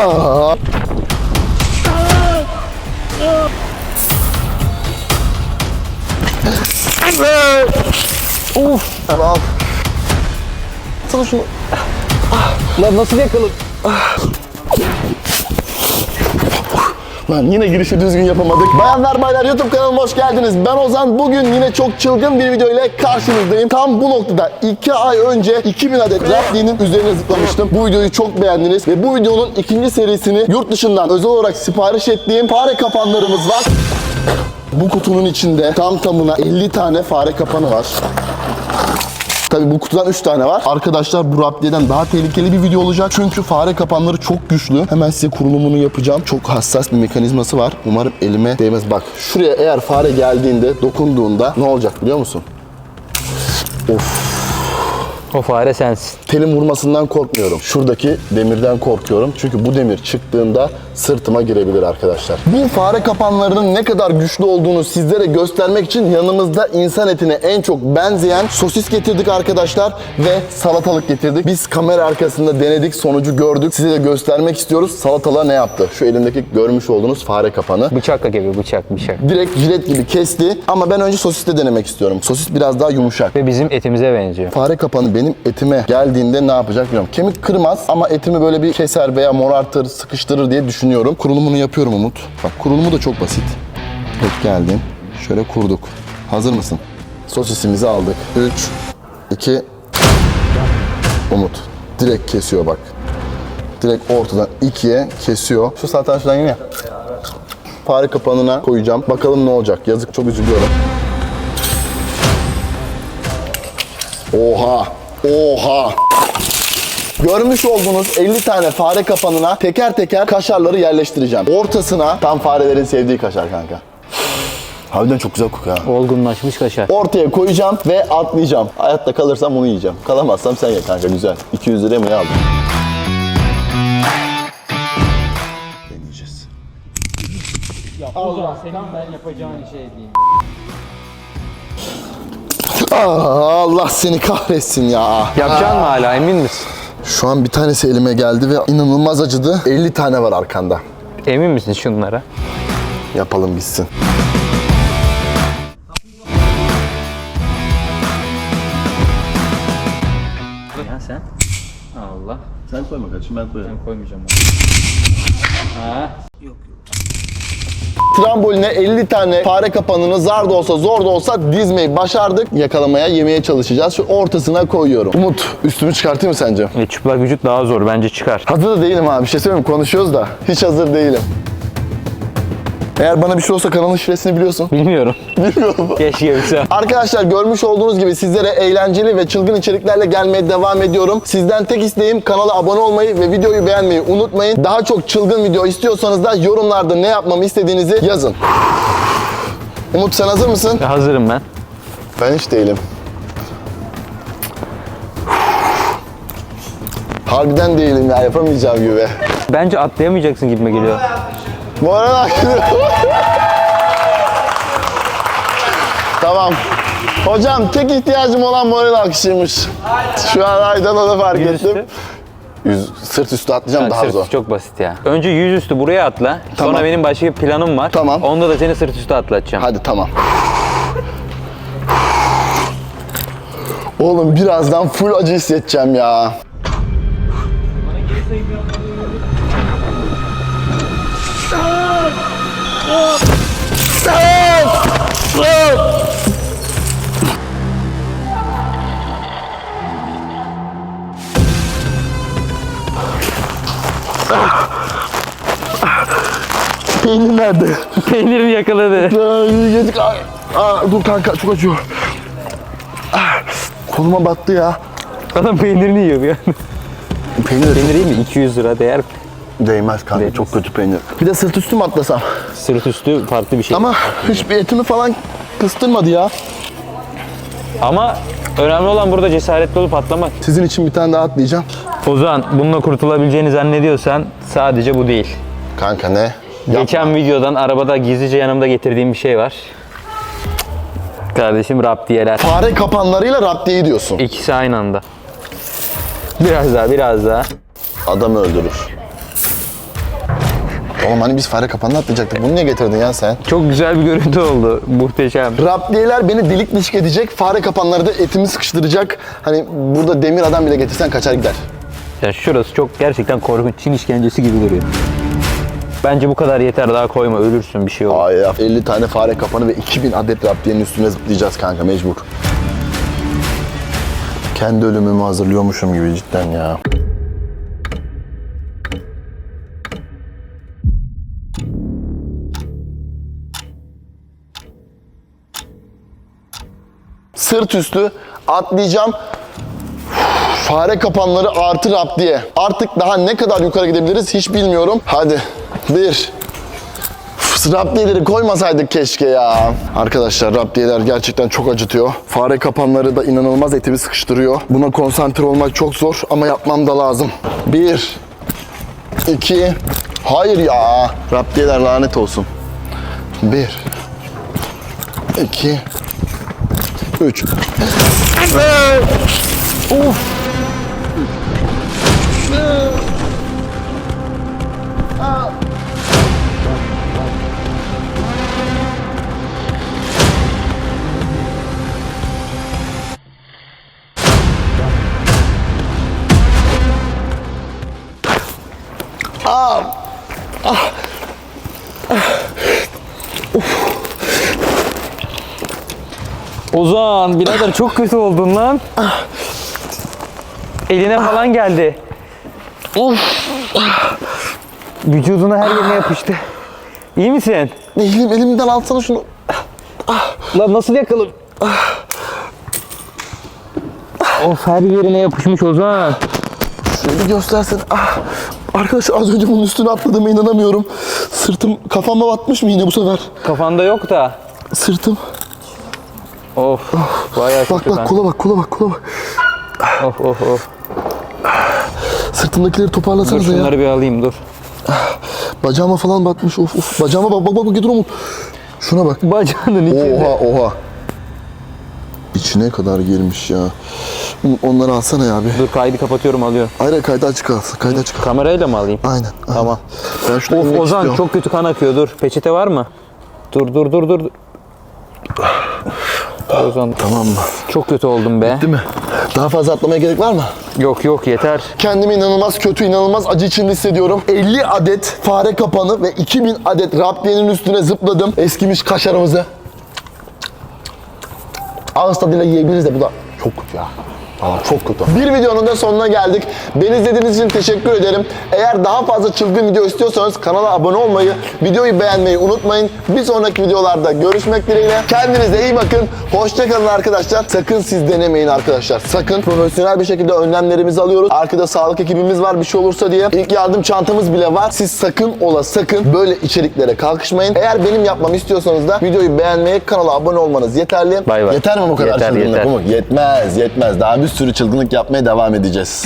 Aa. Uf. Al. Sana şunu. Lan nasıl yakaladın? Lan yine girişi düzgün yapamadık. Bayanlar baylar YouTube kanalıma hoş geldiniz. Ben Ozan. Bugün yine çok çılgın bir video ile karşınızdayım. Tam bu noktada 2 ay önce 2000 adet Rapli'nin üzerine zıplamıştım. Bu videoyu çok beğendiniz ve bu videonun ikinci serisini yurt dışından özel olarak sipariş ettiğim fare kapanlarımız var. Bu kutunun içinde tam tamına 50 tane fare kapanı var. Tabi bu kutudan 3 tane var. Arkadaşlar bu Rapli'den daha tehlikeli bir video olacak. Çünkü fare kapanları çok güçlü. Hemen size kurulumunu yapacağım. Çok hassas bir mekanizması var. Umarım elime değmez. Bak şuraya eğer fare geldiğinde, dokunduğunda ne olacak biliyor musun? Of. O fare sensin. Telin vurmasından korkmuyorum. Şuradaki demirden korkuyorum. Çünkü bu demir çıktığında sırtıma girebilir arkadaşlar. Bu fare kapanlarının ne kadar güçlü olduğunu sizlere göstermek için yanımızda insan etine en çok benzeyen sosis getirdik arkadaşlar ve salatalık getirdik. Biz kamera arkasında denedik, sonucu gördük. Size de göstermek istiyoruz. Salatalığa ne yaptı? Şu elimdeki görmüş olduğunuz fare kapanı. Bıçakla gibi bıçak bıçak. Direkt jilet gibi kesti ama ben önce sosiste denemek istiyorum. Sosis biraz daha yumuşak. Ve bizim etimize benziyor. Fare kapanı benim etime geldiğinde ne yapacak bilmiyorum. Kemik kırmaz ama etimi böyle bir keser veya morartır, sıkıştırır diye düşünüyorum. Kurulumunu yapıyorum Umut. Bak kurulumu da çok basit. Et geldin. Şöyle kurduk. Hazır mısın? Sosisimizi aldık. 3, 2, Umut. Direkt kesiyor bak. Direkt ortadan ikiye kesiyor. Şu zaten şuradan yine. Fare kapanına koyacağım. Bakalım ne olacak. Yazık çok üzülüyorum. Oha! Oha! Görmüş olduğunuz 50 tane fare kapanına teker teker kaşarları yerleştireceğim. Ortasına tam farelerin sevdiği kaşar kanka. Harbiden çok güzel kokuyor ha. Olgunlaşmış kaşar. Ortaya koyacağım ve atlayacağım. Hayatta kalırsam onu yiyeceğim. Kalamazsam sen ye kanka güzel. 200 liraya mı ne aldın? Deneyeceğiz. senin ben yapacağın şey değil. Aa, Allah seni kahretsin ya. Yapacaksın mı hala emin misin? Şu an bir tanesi elime geldi ve inanılmaz acıdı. 50 tane var arkanda. Emin misin şunlara? Yapalım bitsin. Ya sen? Allah. Sen koyma kardeşim ben koyarım. Ben koymayacağım Ha? Tramboline 50 tane fare kapanını zar da olsa zor da olsa dizmeyi başardık. Yakalamaya yemeye çalışacağız. Şu ortasına koyuyorum. Umut üstümü çıkartayım mı sence? E, çıplak vücut daha zor bence çıkar. Hazır da değilim abi. Bir şey söyleyeyim? Konuşuyoruz da. Hiç hazır değilim. Eğer bana bir şey olsa kanalın şifresini biliyorsun. Bilmiyorum. Bilmiyorum. Keşke bilsem. Arkadaşlar görmüş olduğunuz gibi sizlere eğlenceli ve çılgın içeriklerle gelmeye devam ediyorum. Sizden tek isteğim kanala abone olmayı ve videoyu beğenmeyi unutmayın. Daha çok çılgın video istiyorsanız da yorumlarda ne yapmamı istediğinizi yazın. Umut sen hazır mısın? Hazırım ben. Ben hiç değilim. Harbiden değilim ya yapamayacağım gibi. Bence atlayamayacaksın gibime geliyor. Moral akıyor. tamam. Hocam tek ihtiyacım olan moral akışıymış. Şu an aydan onu fark Yüzüstü. ettim. Yüz, sırt üstü atlayacağım daha sırt zor. üstü çok basit ya. Önce yüzüstü buraya atla. Tamam. Sonra benim başka bir planım var. Tamam. Onda da seni sırt üstü atlatacağım. Hadi tamam. Oğlum birazdan full acı hissedeceğim ya. Peynir nerede? Peynirini yakaladı. Yedik. Aa, dur kanka çok acıyor. Ah, koluma battı ya. Adam peynirini yiyor bir anda. Peynir Peynir iyi mi? 200 lira değer mi? Değmez kanka. Değmez. Çok kötü peynir. Bir de sırt üstü mü atlasam? Sırt üstü farklı bir şey. Ama hiçbir etimi falan kıstırmadı ya. Ama önemli olan burada cesaretli olup atlamak. Sizin için bir tane daha atlayacağım. Ozan bununla kurtulabileceğini zannediyorsan sadece bu değil. Kanka ne? Yapma. Geçen videodan arabada gizlice yanımda getirdiğim bir şey var. Kardeşim raptiyeler. Fare kapanlarıyla raptiye diyorsun. İkisi aynı anda. Biraz daha biraz daha. Adam öldürür. Oğlum hani biz fare kapanını atlayacaktık. Bunu niye getirdin ya sen? Çok güzel bir görüntü oldu. Muhteşem. Raptiyeler beni delik dişik edecek. Fare kapanları da etimi sıkıştıracak. Hani burada demir adam bile getirsen kaçar gider. Ya şurası çok gerçekten korkunç. Çin işkencesi gibi duruyor. Bence bu kadar yeter daha koyma ölürsün bir şey olur. Ay ya 50 tane fare kapanı ve 2000 adet raptiyenin üstüne zıplayacağız kanka mecbur. Kendi ölümümü hazırlıyormuşum gibi cidden ya. Sırt üstü atlayacağım. Fare kapanları artı raptiye. Artık daha ne kadar yukarı gidebiliriz hiç bilmiyorum. Hadi. Bir, Raptiyeleri koymasaydık keşke ya. Arkadaşlar raptiyeler gerçekten çok acıtıyor. Fare kapanları da inanılmaz etimi sıkıştırıyor. Buna konsantre olmak çok zor ama yapmam da lazım. Bir, iki, hayır ya. Raptiyeler lanet olsun. Bir, iki, üç. Uf. Ozan birader çok kötü oldun lan. Eline falan geldi. Vücuduna her yerine yapıştı. İyi misin? Elim, elimden alsana şunu. Lan nasıl yakalım? Of her yerine yapışmış Ozan. Şöyle bir göstersene. Ah. Arkadaşlar az önce bunun üstüne atladığıma inanamıyorum. Sırtım kafama batmış mı yine bu sefer? Kafanda yok da. Sırtım. Of bayağı Bak bak lan. kola bak kola bak kola bak. Of of of. Sırtımdakileri Dur toparlasanıza ya. şunları bir alayım dur. Bacağıma falan batmış. Of of. Bacağıma bak bak bak dur Umut. Şuna bak. Bacağının içinde. Oha oha. İçine kadar girmiş ya. Onları alsana ya abi. Dur kaydı kapatıyorum alıyorum. Hayır kaydı açık kalsın. Kaydı açık kalsın. Kamerayla mı alayım? Aynen. aynen. Tamam. Ben şunu Of Ozan istiyorum. çok kötü kan akıyor dur. Peçete var mı? Dur dur dur dur. Ozan Tamam mı? çok kötü oldum be. Değil mi? Daha fazla atlamaya gerek var mı? Yok yok yeter. Kendimi inanılmaz kötü, inanılmaz acı içinde hissediyorum. 50 adet fare kapanı ve 2000 adet raptiyenin üstüne zıpladım. Eskimiş kaşarımızı. Ağız tadıyla yiyebiliriz de bu da çok kötü ya. Aa, çok kötü. Bir videonun da sonuna geldik. Beni izlediğiniz için teşekkür ederim. Eğer daha fazla çılgın video istiyorsanız kanala abone olmayı, videoyu beğenmeyi unutmayın. Bir sonraki videolarda görüşmek dileğiyle. Kendinize iyi bakın. Hoşçakalın arkadaşlar. Sakın siz denemeyin arkadaşlar. Sakın profesyonel bir şekilde önlemlerimizi alıyoruz. Arkada sağlık ekibimiz var bir şey olursa diye. İlk yardım çantamız bile var. Siz sakın ola sakın böyle içeriklere kalkışmayın. Eğer benim yapmamı istiyorsanız da videoyu beğenmeyi, kanala abone olmanız yeterli. Bay bay. Yeter mi bu kadar Yeter, çılgınlık yeter. Umut? Yetmez, yetmez. Daha bir sürü çılgınlık yapmaya devam edeceğiz.